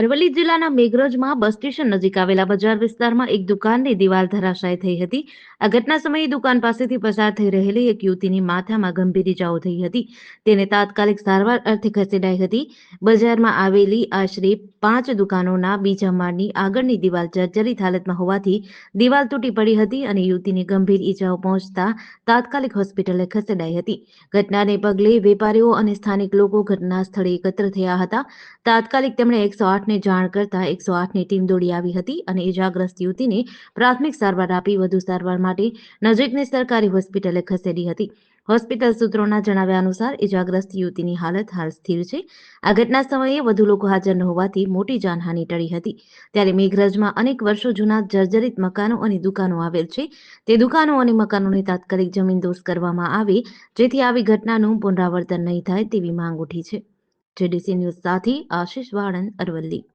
અરવલ્લી જિલ્લાના મેઘરજમાં bus station નજીક આવેલા બજાર વિસ્તારમાં એક દુકાનની દિવાલ ધરાશાય થઈ હતી. આ ઘટના સમયે દુકાન પાસેથી પસાર થઈ રહેલી એક યુવતીની માથામાં ગંભીર ઇજાઓ થઈ હતી. તેને તાત્કાલિક સારવાર અર્થે ખસેડાઈ હતી. બજારમાં આવેલી આશરે પાંચ દુકાનોના બીજા માળની આગળની દિવાલ જર્જરિત હાલતમાં હોવાથી દિવાલ તૂટી પડી હતી અને યુવતીને ગંભીર ઇજાઓ પહોંચતા તાત્કાલિક હોસ્પિટલે ખસેડાઈ હતી. ઘટનાને પગલે વેપારીઓ અને સ્થાનિક લોકો ઘટના સ્થળે એકત્ર થયા હતા. તાત્કાલિક તેમણે એકસો આઠને જાણ કરતા એકસો આઠની ટીમ દોડી આવી હતી અને ઇજાગ્રસ્ત યુવતીને પ્રાથમિક સારવાર આપી વધુ સારવાર માટે નજીકની સરકારી હોસ્પિટલે ખસેડી હતી. હોસ્પિટલ સૂત્રોના જણાવ્યા અનુસાર ઇજાગ્રસ્ત યુવતીની હાલત હાલ સ્થિર છે. આ ઘટના સમયે વધુ લોકો હાજર ન હોવાથી મોટી જાનહાનિ ટળી હતી. ત્યારે મેઘરજમાં અનેક વર્ષો જૂના જર્જરિત મકાનો અને દુકાનો આવેલ છે. તે દુકાનો અને મકાનોની તાત્કાલિક જમીન દોષ કરવામાં આવે, જેથી આવી ઘટનાનું પુનરાવર્તન નહીં થાય તેવી માંગ ઉઠી છે. જેડીસી ન્યૂઝ સાથે આશીષ વાળંદ અરવલ્લી